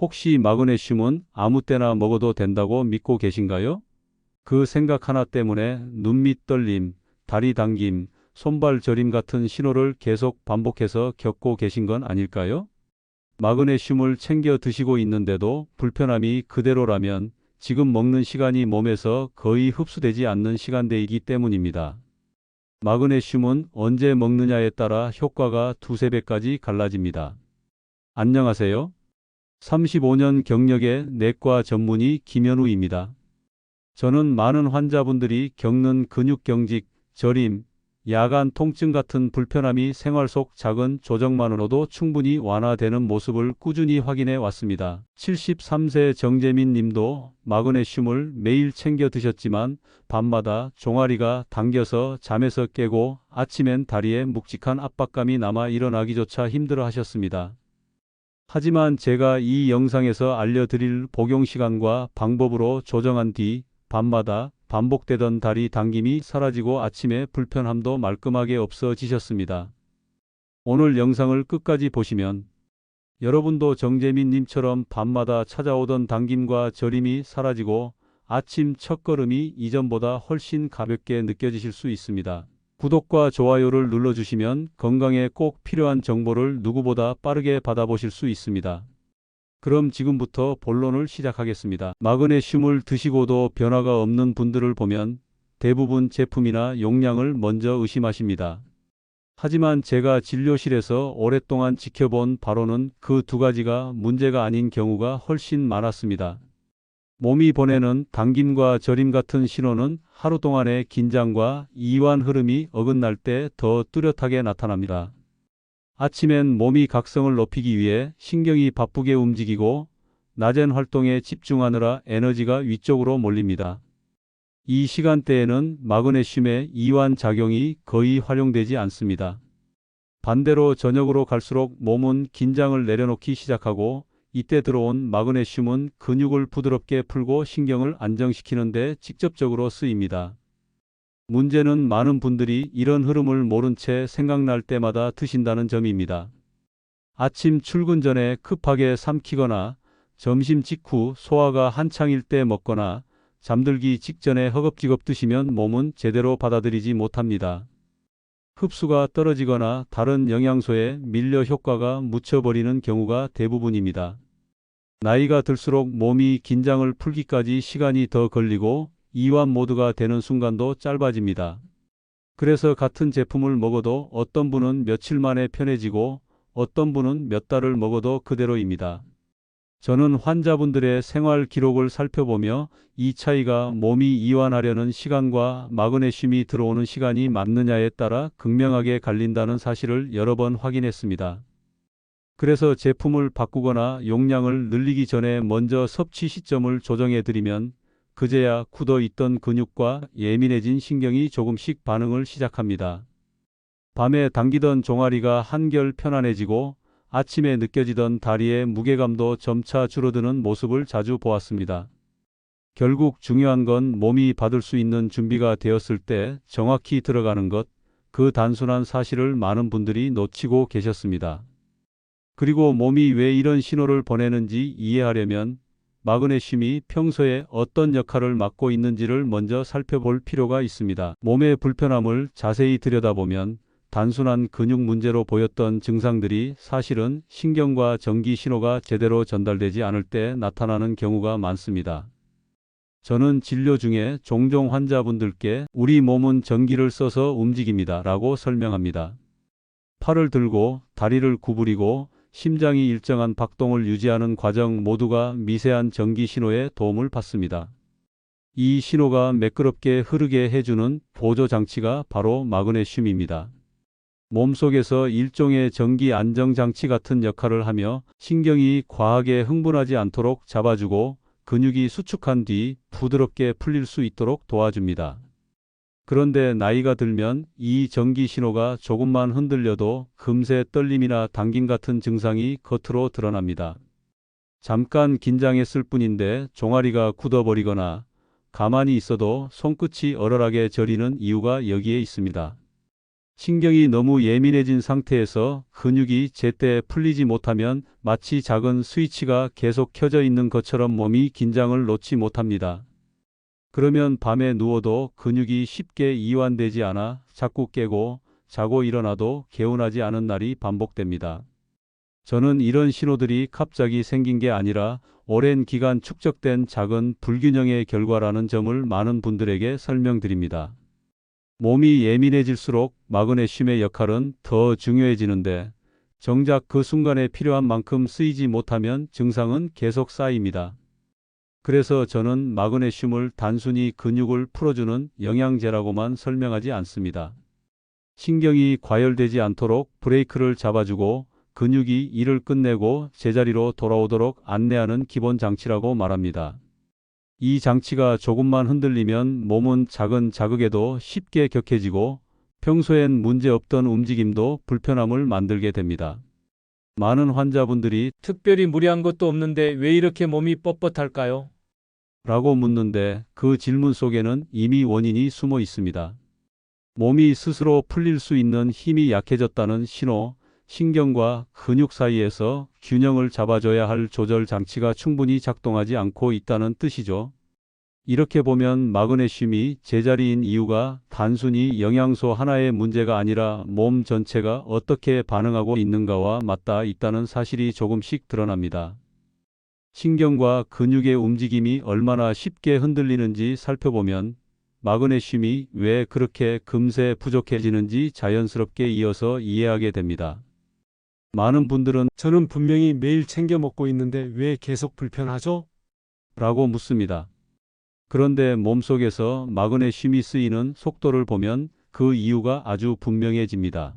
혹시 마그네슘은 아무 때나 먹어도 된다고 믿고 계신가요? 그 생각 하나 때문에 눈밑 떨림, 다리 당김, 손발 저림 같은 신호를 계속 반복해서 겪고 계신 건 아닐까요? 마그네슘을 챙겨 드시고 있는데도 불편함이 그대로라면 지금 먹는 시간이 몸에서 거의 흡수되지 않는 시간대이기 때문입니다. 마그네슘은 언제 먹느냐에 따라 효과가 두세 배까지 갈라집니다. 안녕하세요. 35년 경력의 내과 전문의 김현우입니다. 저는 많은 환자분들이 겪는 근육경직, 저림, 야간 통증 같은 불편함이 생활 속 작은 조정만으로도 충분히 완화되는 모습을 꾸준히 확인해 왔습니다. 73세 정재민 님도 마그네슘을 매일 챙겨 드셨지만 밤마다 종아리가 당겨서 잠에서 깨고 아침엔 다리에 묵직한 압박감이 남아 일어나기조차 힘들어 하셨습니다. 하지만 제가 이 영상에서 알려드릴 복용 시간과 방법으로 조정한 뒤 밤마다 반복되던 다리 당김이 사라지고 아침에 불편함도 말끔하게 없어지셨습니다. 오늘 영상을 끝까지 보시면 여러분도 정재민 님처럼 밤마다 찾아오던 당김과 저림이 사라지고 아침 첫걸음이 이전보다 훨씬 가볍게 느껴지실 수 있습니다. 구독과 좋아요를 눌러주시면 건강에 꼭 필요한 정보를 누구보다 빠르게 받아보실 수 있습니다. 그럼 지금부터 본론을 시작하겠습니다. 마그네슘을 드시고도 변화가 없는 분들을 보면 대부분 제품이나 용량을 먼저 의심하십니다. 하지만 제가 진료실에서 오랫동안 지켜본 바로는 그 두 가지가 문제가 아닌 경우가 훨씬 많았습니다. 몸이 보내는 당김과 저림 같은 신호는 하루 동안의 긴장과 이완 흐름이 어긋날 때 더 뚜렷하게 나타납니다. 아침엔 몸이 각성을 높이기 위해 신경이 바쁘게 움직이고 낮엔 활동에 집중하느라 에너지가 위쪽으로 몰립니다. 이 시간대에는 마그네슘의 이완 작용이 거의 활용되지 않습니다. 반대로 저녁으로 갈수록 몸은 긴장을 내려놓기 시작하고 이때 들어온 마그네슘은 근육을 부드럽게 풀고 신경을 안정시키는 데 직접적으로 쓰입니다. 문제는 많은 분들이 이런 흐름을 모른 채 생각날 때마다 드신다는 점입니다. 아침 출근 전에 급하게 삼키거나 점심 직후 소화가 한창일 때 먹거나 잠들기 직전에 허겁지겁 드시면 몸은 제대로 받아들이지 못합니다. 흡수가 떨어지거나 다른 영양소에 밀려 효과가 묻혀버리는 경우가 대부분입니다. 나이가 들수록 몸이 긴장을 풀기까지 시간이 더 걸리고 이완 모드가 되는 순간도 짧아집니다. 그래서 같은 제품을 먹어도 어떤 분은 며칠 만에 편해지고 어떤 분은 몇 달을 먹어도 그대로입니다. 저는 환자분들의 생활 기록을 살펴보며 이 차이가 몸이 이완하려는 시간과 마그네슘이 들어오는 시간이 맞느냐에 따라 극명하게 갈린다는 사실을 여러 번 확인했습니다. 그래서 제품을 바꾸거나 용량을 늘리기 전에 먼저 섭취 시점을 조정해 드리면 그제야 굳어 있던 근육과 예민해진 신경이 조금씩 반응을 시작합니다. 밤에 당기던 종아리가 한결 편안해지고 아침에 느껴지던 다리의 무게감도 점차 줄어드는 모습을 자주 보았습니다. 결국 중요한 건 몸이 받을 수 있는 준비가 되었을 때 정확히 들어가는 것, 그 단순한 사실을 많은 분들이 놓치고 계셨습니다. 그리고 몸이 왜 이런 신호를 보내는지 이해하려면 마그네슘이 평소에 어떤 역할을 맡고 있는지를 먼저 살펴볼 필요가 있습니다. 몸의 불편함을 자세히 들여다보면 단순한 근육 문제로 보였던 증상들이 사실은 신경과 전기 신호가 제대로 전달되지 않을 때 나타나는 경우가 많습니다. 저는 진료 중에 종종 환자분들께 우리 몸은 전기를 써서 움직입니다 라고 설명합니다. 팔을 들고 다리를 구부리고 심장이 일정한 박동을 유지하는 과정 모두가 미세한 전기 신호에 도움을 받습니다. 이 신호가 매끄럽게 흐르게 해주는 보조 장치가 바로 마그네슘입니다. 몸속에서 일종의 전기 안정장치 같은 역할을 하며 신경이 과하게 흥분하지 않도록 잡아주고 근육이 수축한 뒤 부드럽게 풀릴 수 있도록 도와줍니다. 그런데 나이가 들면 이 전기 신호가 조금만 흔들려도 금세 떨림이나 당김 같은 증상이 겉으로 드러납니다. 잠깐 긴장했을 뿐인데 종아리가 굳어버리거나 가만히 있어도 손끝이 얼얼하게 저리는 이유가 여기에 있습니다. 신경이 너무 예민해진 상태에서 근육이 제때 풀리지 못하면 마치 작은 스위치가 계속 켜져 있는 것처럼 몸이 긴장을 놓지 못합니다. 그러면 밤에 누워도 근육이 쉽게 이완되지 않아 자꾸 깨고 자고 일어나도 개운하지 않은 날이 반복됩니다. 저는 이런 신호들이 갑자기 생긴 게 아니라 오랜 기간 축적된 작은 불균형의 결과라는 점을 많은 분들에게 설명드립니다. 몸이 예민해질수록 마그네슘의 역할은 더 중요해지는데 정작 그 순간에 필요한 만큼 쓰이지 못하면 증상은 계속 쌓입니다. 그래서 저는 마그네슘을 단순히 근육을 풀어주는 영양제라고만 설명하지 않습니다. 신경이 과열되지 않도록 브레이크를 잡아주고 근육이 일을 끝내고 제자리로 돌아오도록 안내하는 기본 장치라고 말합니다. 이 장치가 조금만 흔들리면 몸은 작은 자극에도 쉽게 격해지고 평소엔 문제 없던 움직임도 불편함을 만들게 됩니다. 많은 환자분들이 특별히 무리한 것도 없는데 왜 이렇게 몸이 뻣뻣할까요? 라고 묻는데 그 질문 속에는 이미 원인이 숨어 있습니다. 몸이 스스로 풀릴 수 있는 힘이 약해졌다는 신호, 신경과 근육 사이에서 균형을 잡아줘야 할 조절 장치가 충분히 작동하지 않고 있다는 뜻이죠. 이렇게 보면 마그네슘이 제자리인 이유가 단순히 영양소 하나의 문제가 아니라 몸 전체가 어떻게 반응하고 있는가와 맞닿아 있다는 사실이 조금씩 드러납니다. 신경과 근육의 움직임이 얼마나 쉽게 흔들리는지 살펴보면 마그네슘이 왜 그렇게 금세 부족해지는지 자연스럽게 이어서 이해하게 됩니다. 많은 분들은 저는 분명히 매일 챙겨 먹고 있는데 왜 계속 불편하죠? 라고 묻습니다. 그런데 몸속에서 마그네슘이 쓰이는 속도를 보면 그 이유가 아주 분명해집니다.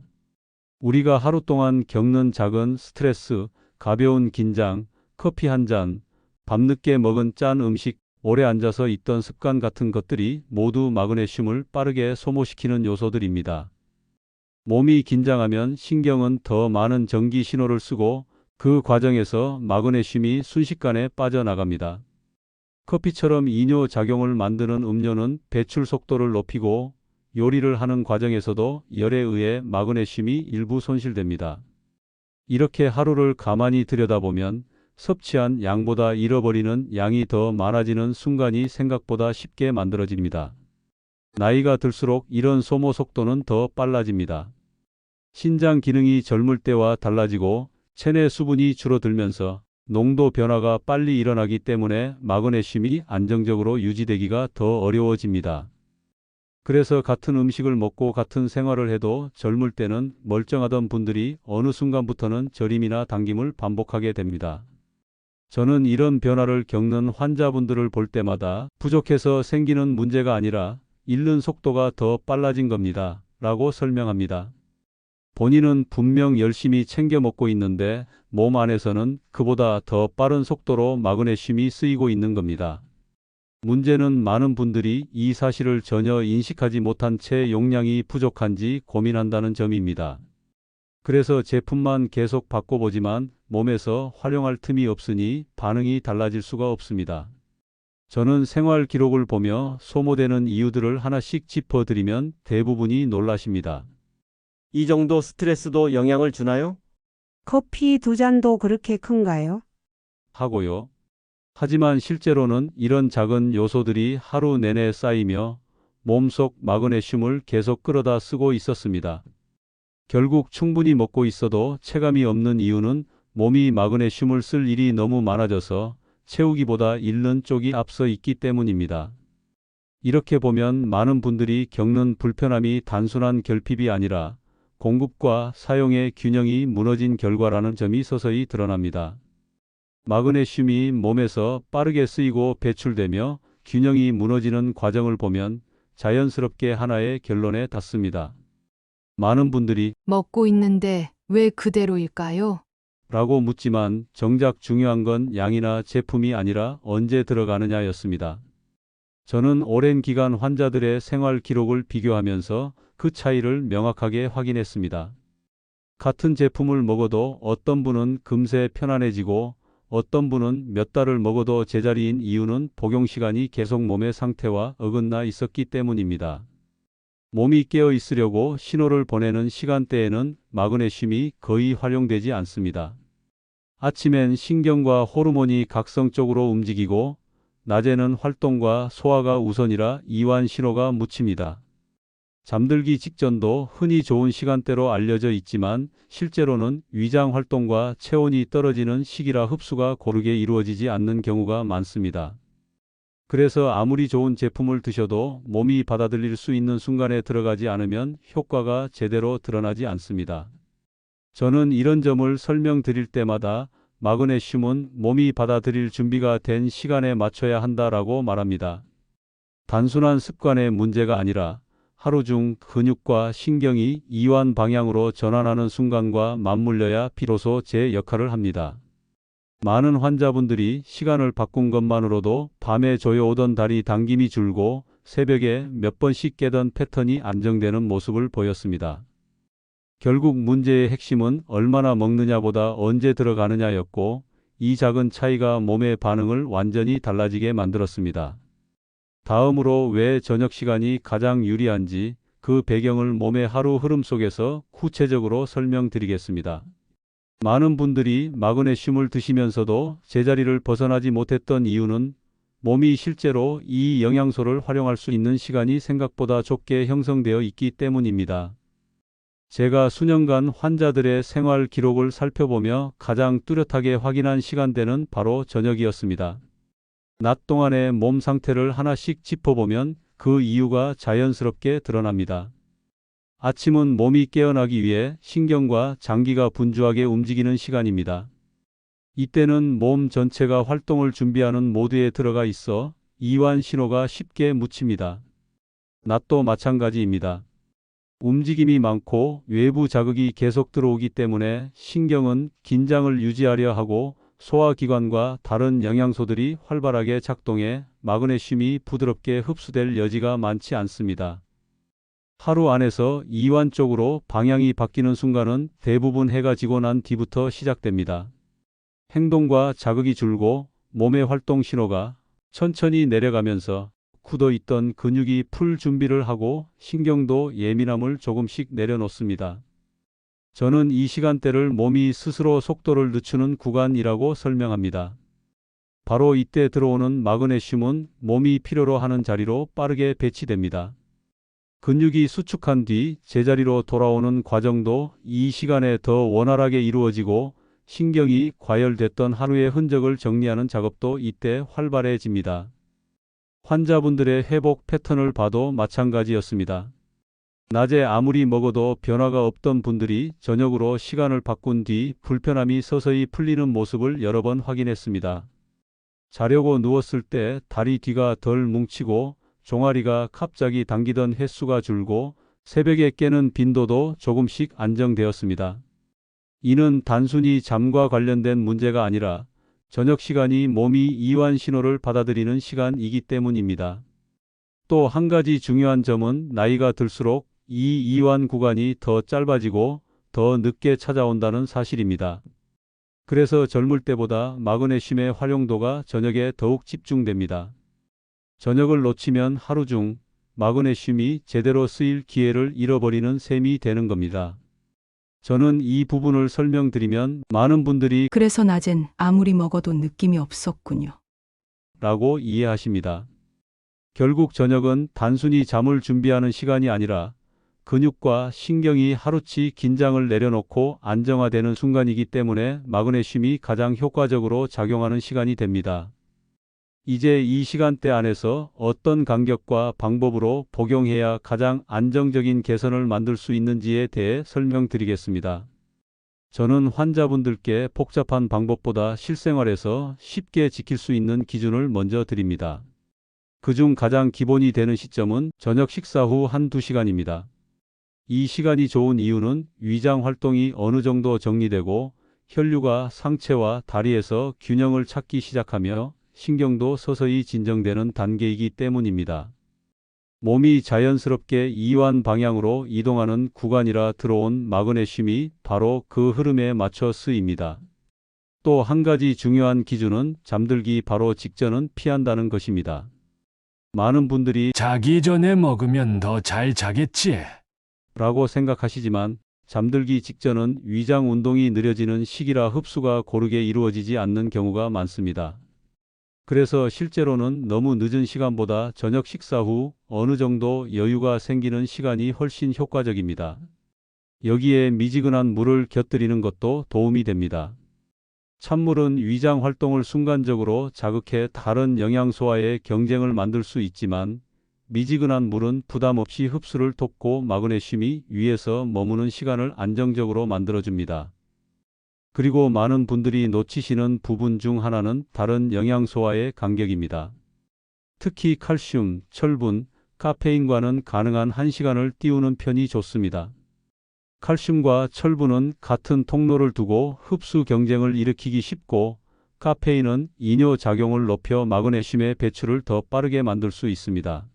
우리가 하루 동안 겪는 작은 스트레스, 가벼운 긴장, 커피 한 잔, 밤늦게 먹은 짠 음식, 오래 앉아서 있던 습관 같은 것들이 모두 마그네슘을 빠르게 소모시키는 요소들입니다. 몸이 긴장하면 신경은 더 많은 전기 신호를 쓰고 그 과정에서 마그네슘이 순식간에 빠져나갑니다. 커피처럼 이뇨 작용을 만드는 음료는 배출 속도를 높이고 요리를 하는 과정에서도 열에 의해 마그네슘이 일부 손실됩니다. 이렇게 하루를 가만히 들여다보면 섭취한 양보다 잃어버리는 양이 더 많아지는 순간이 생각보다 쉽게 만들어집니다. 나이가 들수록 이런 소모 속도는 더 빨라집니다. 신장 기능이 젊을 때와 달라지고 체내 수분이 줄어들면서 농도 변화가 빨리 일어나기 때문에 마그네슘이 안정적으로 유지되기가 더 어려워집니다. 그래서 같은 음식을 먹고 같은 생활을 해도 젊을 때는 멀쩡하던 분들이 어느 순간부터는 저림이나 당김을 반복하게 됩니다. 저는 이런 변화를 겪는 환자분들을 볼 때마다 부족해서 생기는 문제가 아니라 잃는 속도가 더 빨라진 겁니다. 라고 설명합니다. 본인은 분명 열심히 챙겨 먹고 있는데 몸 안에서는 그보다 더 빠른 속도로 마그네슘이 쓰이고 있는 겁니다. 문제는 많은 분들이 이 사실을 전혀 인식하지 못한 채 용량이 부족한지 고민한다는 점입니다. 그래서 제품만 계속 바꿔보지만 몸에서 활용할 틈이 없으니 반응이 달라질 수가 없습니다. 저는 생활 기록을 보며 소모되는 이유들을 하나씩 짚어드리면 대부분이 놀라십니다. 이 정도 스트레스도 영향을 주나요? 커피 두 잔도 그렇게 큰가요? 하고요. 하지만 실제로는 이런 작은 요소들이 하루 내내 쌓이며 몸속 마그네슘을 계속 끌어다 쓰고 있었습니다. 결국 충분히 먹고 있어도 체감이 없는 이유는 몸이 마그네슘을 쓸 일이 너무 많아져서 채우기보다 잃는 쪽이 앞서 있기 때문입니다. 이렇게 보면 많은 분들이 겪는 불편함이 단순한 결핍이 아니라 공급과 사용의 균형이 무너진 결과라는 점이 서서히 드러납니다. 마그네슘이 몸에서 빠르게 쓰이고 배출되며 균형이 무너지는 과정을 보면 자연스럽게 하나의 결론에 닿습니다. 많은 분들이 먹고 있는데 왜 그대로일까요? 라고 묻지만 정작 중요한 건 양이나 제품이 아니라 언제 들어가느냐였습니다. 저는 오랜 기간 환자들의 생활 기록을 비교하면서 그 차이를 명확하게 확인했습니다. 같은 제품을 먹어도 어떤 분은 금세 편안해지고 어떤 분은 몇 달을 먹어도 제자리인 이유는 복용 시간이 계속 몸의 상태와 어긋나 있었기 때문입니다. 몸이 깨어 있으려고 신호를 보내는 시간대에는 마그네슘이 거의 활용되지 않습니다. 아침엔 신경과 호르몬이 각성적으로 움직이고 낮에는 활동과 소화가 우선이라 이완 신호가 묻힙니다. 잠들기 직전도 흔히 좋은 시간대로 알려져 있지만 실제로는 위장 활동과 체온이 떨어지는 시기라 흡수가 고르게 이루어지지 않는 경우가 많습니다. 그래서 아무리 좋은 제품을 드셔도 몸이 받아들일 수 있는 순간에 들어가지 않으면 효과가 제대로 드러나지 않습니다. 저는 이런 점을 설명드릴 때마다 마그네슘은 몸이 받아들일 준비가 된 시간에 맞춰야 한다라고 말합니다. 단순한 습관의 문제가 아니라 하루 중 근육과 신경이 이완 방향으로 전환하는 순간과 맞물려야 비로소 제 역할을 합니다. 많은 환자분들이 시간을 바꾼 것만으로도 밤에 조여오던 다리 당김이 줄고 새벽에 몇 번씩 깨던 패턴이 안정되는 모습을 보였습니다. 결국 문제의 핵심은 얼마나 먹느냐보다 언제 들어가느냐였고 이 작은 차이가 몸의 반응을 완전히 달라지게 만들었습니다. 다음으로 왜 저녁 시간이 가장 유리한지 그 배경을 몸의 하루 흐름 속에서 구체적으로 설명드리겠습니다. 많은 분들이 마그네슘을 드시면서도 제자리를 벗어나지 못했던 이유는 몸이 실제로 이 영양소를 활용할 수 있는 시간이 생각보다 좁게 형성되어 있기 때문입니다. 제가 수년간 환자들의 생활 기록을 살펴보며 가장 뚜렷하게 확인한 시간대는 바로 저녁이었습니다. 낮 동안의 몸 상태를 하나씩 짚어보면 그 이유가 자연스럽게 드러납니다. 아침은 몸이 깨어나기 위해 신경과 장기가 분주하게 움직이는 시간입니다. 이때는 몸 전체가 활동을 준비하는 모드에 들어가 있어 이완 신호가 쉽게 묻힙니다. 낮도 마찬가지입니다. 움직임이 많고 외부 자극이 계속 들어오기 때문에 신경은 긴장을 유지하려 하고 소화기관과 다른 영양소들이 활발하게 작동해 마그네슘이 부드럽게 흡수될 여지가 많지 않습니다. 하루 안에서 이완 쪽으로 방향이 바뀌는 순간은 대부분 해가 지고 난 뒤부터 시작됩니다. 행동과 자극이 줄고 몸의 활동 신호가 천천히 내려가면서 굳어 있던 근육이 풀 준비를 하고 신경도 예민함을 조금씩 내려놓습니다. 저는 이 시간대를 몸이 스스로 속도를 늦추는 구간이라고 설명합니다. 바로 이때 들어오는 마그네슘은 몸이 필요로 하는 자리로 빠르게 배치됩니다. 근육이 수축한 뒤 제자리로 돌아오는 과정도 이 시간에 더 원활하게 이루어지고 신경이 과열됐던 하루의 흔적을 정리하는 작업도 이때 활발해집니다. 환자분들의 회복 패턴을 봐도 마찬가지였습니다. 낮에 아무리 먹어도 변화가 없던 분들이 저녁으로 시간을 바꾼 뒤 불편함이 서서히 풀리는 모습을 여러 번 확인했습니다. 자려고 누웠을 때 다리 뒤가 덜 뭉치고 종아리가 갑자기 당기던 횟수가 줄고 새벽에 깨는 빈도도 조금씩 안정되었습니다. 이는 단순히 잠과 관련된 문제가 아니라 저녁 시간이 몸이 이완 신호를 받아들이는 시간이기 때문입니다. 또 한 가지 중요한 점은 나이가 들수록 이 이완 구간이 더 짧아지고 더 늦게 찾아온다는 사실입니다. 그래서 젊을 때보다 마그네슘의 활용도가 저녁에 더욱 집중됩니다. 저녁을 놓치면 하루 중 마그네슘이 제대로 쓰일 기회를 잃어버리는 셈이 되는 겁니다. 저는 이 부분을 설명드리면 많은 분들이 그래서 낮엔 아무리 먹어도 느낌이 없었군요. 라고 이해하십니다. 결국 저녁은 단순히 잠을 준비하는 시간이 아니라 근육과 신경이 하루치 긴장을 내려놓고 안정화되는 순간이기 때문에 마그네슘이 가장 효과적으로 작용하는 시간이 됩니다. 이제 이 시간대 안에서 어떤 간격과 방법으로 복용해야 가장 안정적인 개선을 만들 수 있는지에 대해 설명드리겠습니다. 저는 환자분들께 복잡한 방법보다 실생활에서 쉽게 지킬 수 있는 기준을 먼저 드립니다. 그중 가장 기본이 되는 시점은 저녁 식사 후 한 두 시간입니다. 이 시간이 좋은 이유는 위장 활동이 어느 정도 정리되고 혈류가 상체와 다리에서 균형을 찾기 시작하며 신경도 서서히 진정되는 단계이기 때문입니다. 몸이 자연스럽게 이완 방향으로 이동하는 구간이라 들어온 마그네슘이 바로 그 흐름에 맞춰 쓰입니다. 또 한 가지 중요한 기준은 잠들기 바로 직전은 피한다는 것입니다. 많은 분들이 자기 전에 먹으면 더 잘 자겠지. 라고 생각하시지만 잠들기 직전은 위장 운동이 느려지는 시기라 흡수가 고르게 이루어지지 않는 경우가 많습니다. 그래서 실제로는 너무 늦은 시간보다 저녁 식사 후 어느 정도 여유가 생기는 시간이 훨씬 효과적입니다. 여기에 미지근한 물을 곁들이는 것도 도움이 됩니다. 찬물은 위장 활동을 순간적으로 자극해 다른 영양소와의 경쟁을 만들 수 있지만 미지근한 물은 부담 없이 흡수를 돕고 마그네슘이 위에서 머무는 시간을 안정적으로 만들어줍니다. 그리고 많은 분들이 놓치시는 부분 중 하나는 다른 영양소와의 간격입니다. 특히 칼슘, 철분, 카페인과는 가능한 한 시간을 띄우는 편이 좋습니다. 칼슘과 철분은 같은 통로를 두고 흡수 경쟁을 일으키기 쉽고 카페인은 이뇨 작용을 높여 마그네슘의 배출을 더 빠르게 만들 수 있습니다.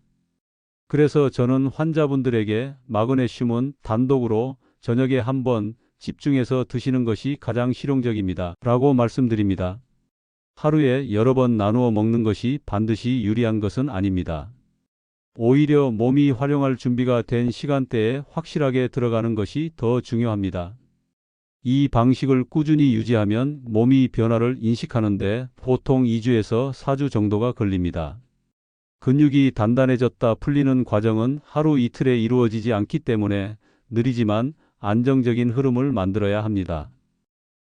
그래서 저는 환자분들에게 마그네슘은 단독으로 저녁에 한번 집중해서 드시는 것이 가장 실용적입니다. 라고 말씀드립니다. 하루에 여러 번 나누어 먹는 것이 반드시 유리한 것은 아닙니다. 오히려 몸이 활용할 준비가 된 시간대에 확실하게 들어가는 것이 더 중요합니다. 이 방식을 꾸준히 유지하면 몸이 변화를 인식하는데 보통 2주에서 4주 정도가 걸립니다. 근육이 단단해졌다 풀리는 과정은 하루 이틀에 이루어지지 않기 때문에 느리지만 안정적인 흐름을 만들어야 합니다.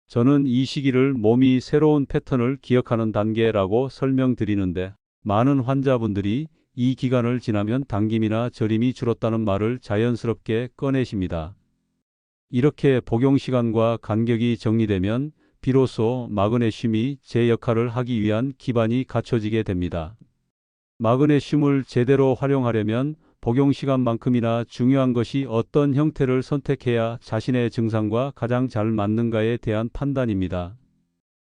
저는 이 시기를 몸이 새로운 패턴을 기억하는 단계라고 설명드리는데 많은 환자분들이 이 기간을 지나면 당김이나 저림이 줄었다는 말을 자연스럽게 꺼내십니다. 이렇게 복용 시간과 간격이 정리되면 비로소 마그네슘이 제 역할을 하기 위한 기반이 갖춰지게 됩니다. 마그네슘을 제대로 활용하려면 복용 시간만큼이나 중요한 것이 어떤 형태를 선택해야 자신의 증상과 가장 잘 맞는가에 대한 판단입니다.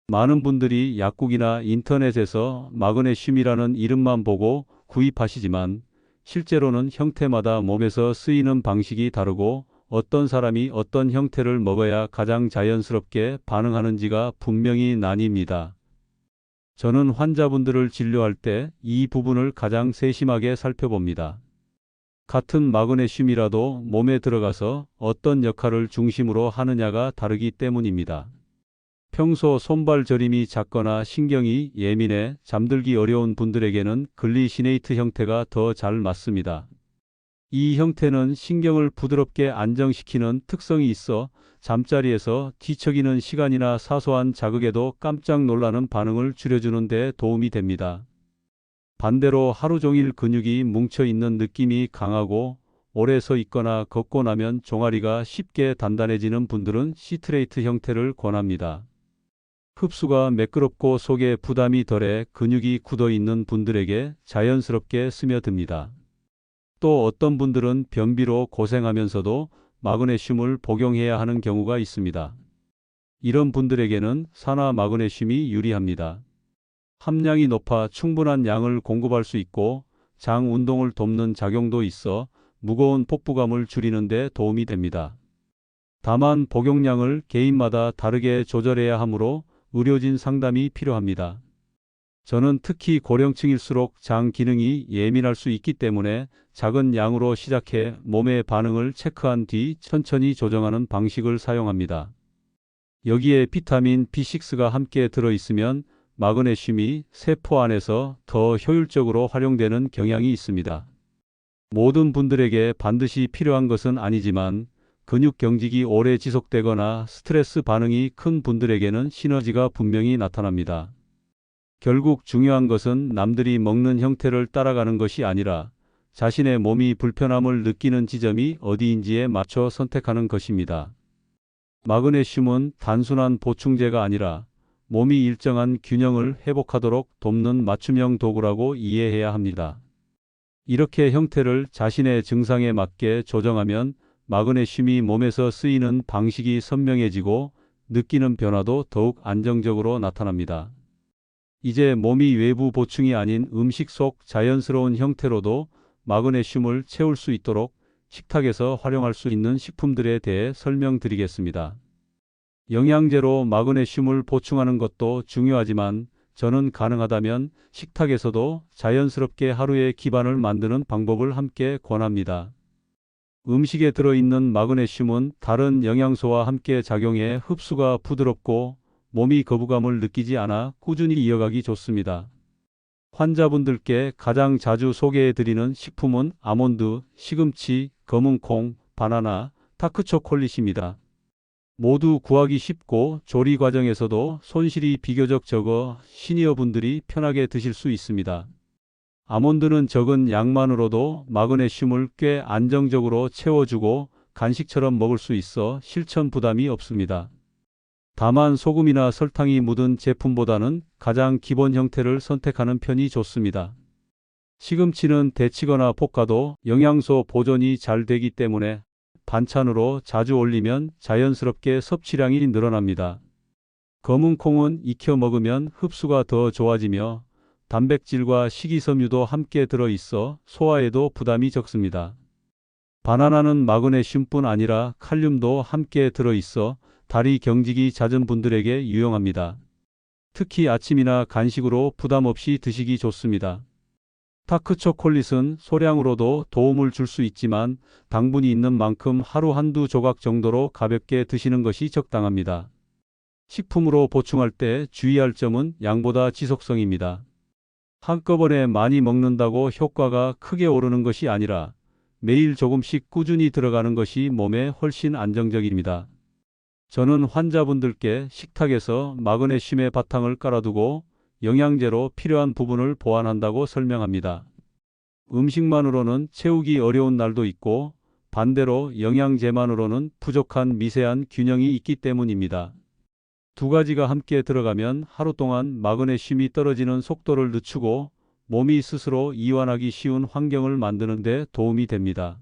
많은 분들이 약국이나 인터넷에서 마그네슘이라는 이름만 보고 구입하시지만 실제로는 형태마다 몸에서 쓰이는 방식이 다르고 어떤 사람이 어떤 형태를 먹어야 가장 자연스럽게 반응하는지가 분명히 나뉩니다. 저는 환자분들을 진료할 때 이 부분을 가장 세심하게 살펴봅니다. 같은 마그네슘이라도 몸에 들어가서 어떤 역할을 중심으로 하느냐가 다르기 때문입니다. 평소 손발 저림이 작거나 신경이 예민해 잠들기 어려운 분들에게는 글리시네이트 형태가 더 잘 맞습니다. 이 형태는 신경을 부드럽게 안정시키는 특성이 있어 잠자리에서 뒤척이는 시간이나 사소한 자극에도 깜짝 놀라는 반응을 줄여주는 데 도움이 됩니다. 반대로 하루 종일 근육이 뭉쳐 있는 느낌이 강하고 오래 서 있거나 걷고 나면 종아리가 쉽게 단단해지는 분들은 시트레이트 형태를 권합니다. 흡수가 매끄럽고 속에 부담이 덜해 근육이 굳어 있는 분들에게 자연스럽게 스며듭니다. 또 어떤 분들은 변비로 고생하면서도 마그네슘을 복용해야 하는 경우가 있습니다. 이런 분들에게는 산화 마그네슘이 유리합니다. 함량이 높아 충분한 양을 공급할 수 있고 장 운동을 돕는 작용도 있어 무거운 폭부감을 줄이는 데 도움이 됩니다. 다만 복용량을 개인마다 다르게 조절해야 하므로 의료진 상담이 필요합니다. 저는 특히 고령층일수록 장 기능이 예민할 수 있기 때문에 작은 양으로 시작해 몸의 반응을 체크한 뒤 천천히 조정하는 방식을 사용합니다. 여기에 비타민 B6가 함께 들어 있으면 마그네슘이 세포 안에서 더 효율적으로 활용되는 경향이 있습니다. 모든 분들에게 반드시 필요한 것은 아니지만 근육 경직이 오래 지속되거나 스트레스 반응이 큰 분들에게는 시너지가 분명히 나타납니다. 결국 중요한 것은 남들이 먹는 형태를 따라가는 것이 아니라 자신의 몸이 불편함을 느끼는 지점이 어디인지에 맞춰 선택하는 것입니다. 마그네슘은 단순한 보충제가 아니라 몸이 일정한 균형을 회복하도록 돕는 맞춤형 도구라고 이해해야 합니다. 이렇게 형태를 자신의 증상에 맞게 조정하면 마그네슘이 몸에서 쓰이는 방식이 선명해지고 느끼는 변화도 더욱 안정적으로 나타납니다. 이제 몸이 외부 보충이 아닌 음식 속 자연스러운 형태로도 마그네슘을 채울 수 있도록 식탁에서 활용할 수 있는 식품들에 대해 설명드리겠습니다. 영양제로 마그네슘을 보충하는 것도 중요하지만 저는 가능하다면 식탁에서도 자연스럽게 하루의 기반을 만드는 방법을 함께 권합니다. 음식에 들어있는 마그네슘은 다른 영양소와 함께 작용해 흡수가 부드럽고 몸이 거부감을 느끼지 않아 꾸준히 이어가기 좋습니다. 환자분들께 가장 자주 소개해드리는 식품은 아몬드, 시금치, 검은콩, 바나나, 다크초콜릿입니다. 모두 구하기 쉽고 조리 과정에서도 손실이 비교적 적어 시니어분들이 편하게 드실 수 있습니다. 아몬드는 적은 양만으로도 마그네슘을 꽤 안정적으로 채워주고 간식처럼 먹을 수 있어 실천 부담이 없습니다. 다만 소금이나 설탕이 묻은 제품보다는 가장 기본 형태를 선택하는 편이 좋습니다. 시금치는 데치거나 볶아도 영양소 보존이 잘 되기 때문에 반찬으로 자주 올리면 자연스럽게 섭취량이 늘어납니다. 검은 콩은 익혀 먹으면 흡수가 더 좋아지며 단백질과 식이섬유도 함께 들어 있어 소화에도 부담이 적습니다. 바나나는 마그네슘뿐 아니라 칼륨도 함께 들어 있어 다리 경직이 잦은 분들에게 유용합니다. 특히 아침이나 간식으로 부담 없이 드시기 좋습니다. 다크 초콜릿은 소량으로도 도움을 줄 수 있지만 당분이 있는 만큼 하루 한두 조각 정도로 가볍게 드시는 것이 적당합니다. 식품으로 보충할 때 주의할 점은 양보다 지속성입니다. 한꺼번에 많이 먹는다고 효과가 크게 오르는 것이 아니라 매일 조금씩 꾸준히 들어가는 것이 몸에 훨씬 안정적입니다. 저는 환자분들께 식탁에서 마그네슘의 바탕을 깔아두고 영양제로 필요한 부분을 보완한다고 설명합니다. 음식만으로는 채우기 어려운 날도 있고 반대로 영양제만으로는 부족한 미세한 균형이 있기 때문입니다. 두 가지가 함께 들어가면 하루 동안 마그네슘이 떨어지는 속도를 늦추고 몸이 스스로 이완하기 쉬운 환경을 만드는 데 도움이 됩니다.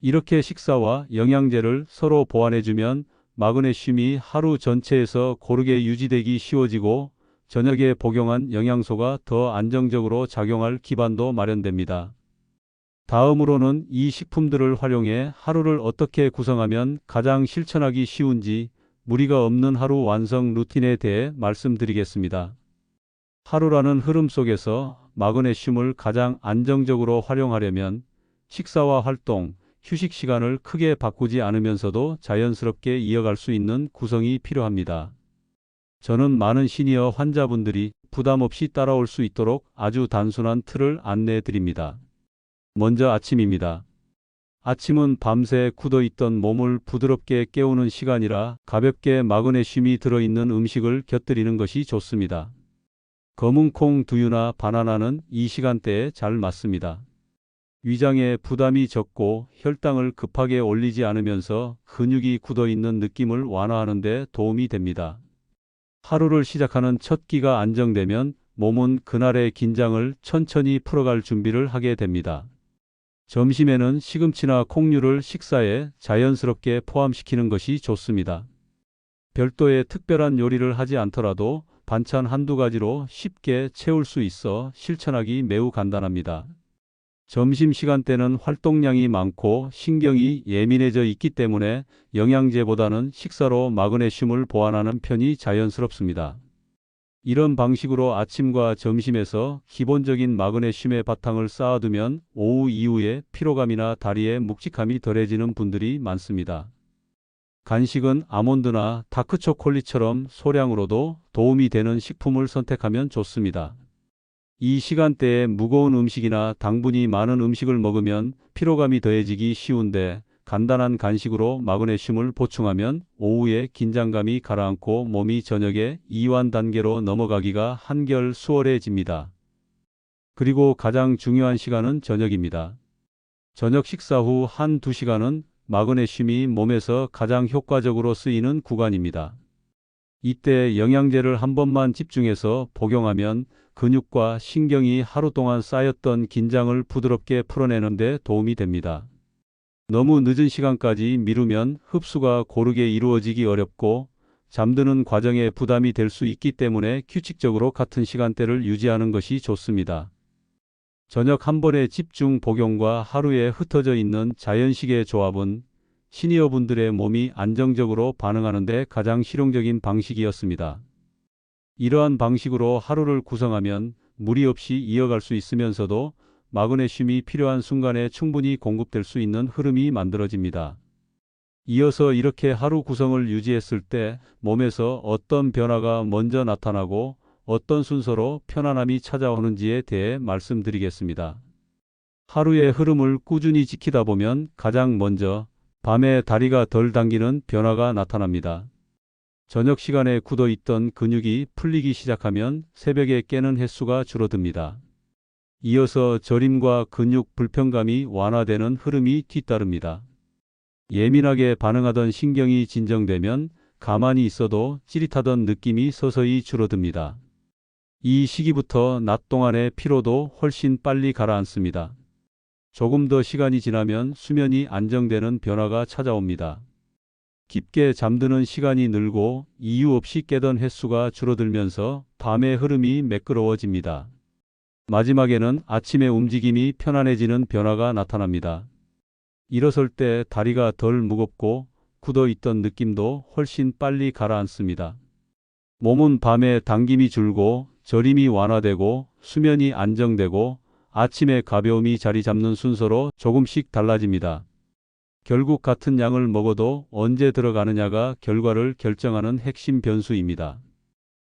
이렇게 식사와 영양제를 서로 보완해주면 마그네슘이 하루 전체에서 고르게 유지되기 쉬워지고 저녁에 복용한 영양소가 더 안정적으로 작용할 기반도 마련됩니다. 다음으로는 이 식품들을 활용해 하루를 어떻게 구성하면 가장 실천하기 쉬운지 무리가 없는 하루 완성 루틴에 대해 말씀드리겠습니다. 하루라는 흐름 속에서 마그네슘을 가장 안정적으로 활용하려면 식사와 활동, 휴식 시간을 크게 바꾸지 않으면서도 자연스럽게 이어갈 수 있는 구성이 필요합니다. 저는 많은 시니어 환자분들이 부담 없이 따라올 수 있도록 아주 단순한 틀을 안내해 드립니다. 먼저 아침입니다. 아침은 밤새 굳어 있던 몸을 부드럽게 깨우는 시간이라 가볍게 마그네슘이 들어있는 음식을 곁들이는 것이 좋습니다. 검은 콩 두유나 바나나는 이 시간대에 잘 맞습니다. 위장에 부담이 적고 혈당을 급하게 올리지 않으면서 근육이 굳어 있는 느낌을 완화하는 데 도움이 됩니다. 하루를 시작하는 첫 끼가 안정되면 몸은 그날의 긴장을 천천히 풀어갈 준비를 하게 됩니다. 점심에는 시금치나 콩류를 식사에 자연스럽게 포함시키는 것이 좋습니다. 별도의 특별한 요리를 하지 않더라도 반찬 한두 가지로 쉽게 채울 수 있어 실천하기 매우 간단합니다. 점심시간 때는 활동량이 많고 신경이 예민해져 있기 때문에 영양제보다는 식사로 마그네슘을 보완하는 편이 자연스럽습니다. 이런 방식으로 아침과 점심에서 기본적인 마그네슘의 바탕을 쌓아두면 오후 이후에 피로감이나 다리에 묵직함이 덜해지는 분들이 많습니다. 간식은 아몬드나 다크초콜릿처럼 소량으로도 도움이 되는 식품을 선택하면 좋습니다. 이 시간대에 무거운 음식이나 당분이 많은 음식을 먹으면 피로감이 더해지기 쉬운데 간단한 간식으로 마그네슘을 보충하면 오후에 긴장감이 가라앉고 몸이 저녁에 이완 단계로 넘어가기가 한결 수월해집니다. 그리고 가장 중요한 시간은 저녁입니다. 저녁 식사 후 한 두 시간은 마그네슘이 몸에서 가장 효과적으로 쓰이는 구간입니다. 이때 영양제를 한 번만 집중해서 복용하면 근육과 신경이 하루 동안 쌓였던 긴장을 부드럽게 풀어내는 데 도움이 됩니다. 너무 늦은 시간까지 미루면 흡수가 고르게 이루어지기 어렵고 잠드는 과정에 부담이 될 수 있기 때문에 규칙적으로 같은 시간대를 유지하는 것이 좋습니다. 저녁 한 번의 집중 복용과 하루에 흩어져 있는 자연식의 조합은 시니어분들의 몸이 안정적으로 반응하는 데 가장 실용적인 방식이었습니다. 이러한 방식으로 하루를 구성하면 무리 없이 이어갈 수 있으면서도 마그네슘이 필요한 순간에 충분히 공급될 수 있는 흐름이 만들어집니다. 이어서 이렇게 하루 구성을 유지했을 때 몸에서 어떤 변화가 먼저 나타나고 어떤 순서로 편안함이 찾아오는지에 대해 말씀드리겠습니다. 하루의 흐름을 꾸준히 지키다 보면 가장 먼저 밤에 다리가 덜 당기는 변화가 나타납니다. 저녁 시간에 굳어 있던 근육이 풀리기 시작하면 새벽에 깨는 횟수가 줄어듭니다. 이어서 저림과 근육 불편감이 완화되는 흐름이 뒤따릅니다. 예민하게 반응하던 신경이 진정되면 가만히 있어도 찌릿하던 느낌이 서서히 줄어듭니다. 이 시기부터 낮 동안의 피로도 훨씬 빨리 가라앉습니다. 조금 더 시간이 지나면 수면이 안정되는 변화가 찾아옵니다. 깊게 잠드는 시간이 늘고 이유 없이 깨던 횟수가 줄어들면서 밤의 흐름이 매끄러워집니다. 마지막에는 아침의 움직임이 편안해지는 변화가 나타납니다. 일어설 때 다리가 덜 무겁고 굳어 있던 느낌도 훨씬 빨리 가라앉습니다. 몸은 밤에 당김이 줄고 저림이 완화되고 수면이 안정되고 아침에 가벼움이 자리 잡는 순서로 조금씩 달라집니다. 결국 같은 양을 먹어도 언제 들어가느냐가 결과를 결정하는 핵심 변수입니다.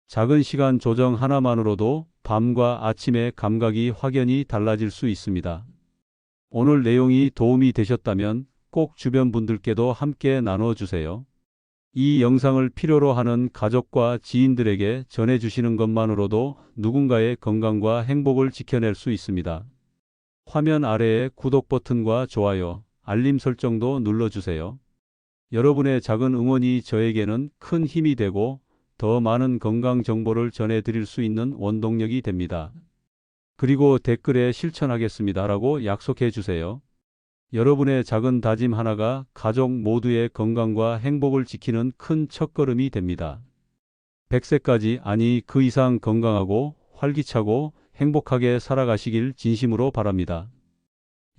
작은 시간 조정 하나만으로도 밤과 아침의 감각이 확연히 달라질 수 있습니다. 오늘 내용이 도움이 되셨다면 꼭 주변 분들께도 함께 나눠주세요. 이 영상을 필요로 하는 가족과 지인들에게 전해주시는 것만으로도 누군가의 건강과 행복을 지켜낼 수 있습니다. 화면 아래에 구독 버튼과 좋아요, 알림 설정도 눌러주세요. 여러분의 작은 응원이 저에게는 큰 힘이 되고 더 많은 건강 정보를 전해드릴 수 있는 원동력이 됩니다. 그리고 댓글에 실천하겠습니다 라고 약속해 주세요. 여러분의 작은 다짐 하나가 가족 모두의 건강과 행복을 지키는 큰 첫걸음이 됩니다. 100세까지 아니 그 이상 건강하고 활기차고 행복하게 살아가시길 진심으로 바랍니다.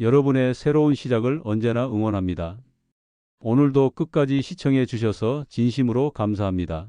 여러분의 새로운 시작을 언제나 응원합니다. 오늘도 끝까지 시청해 주셔서 진심으로 감사합니다.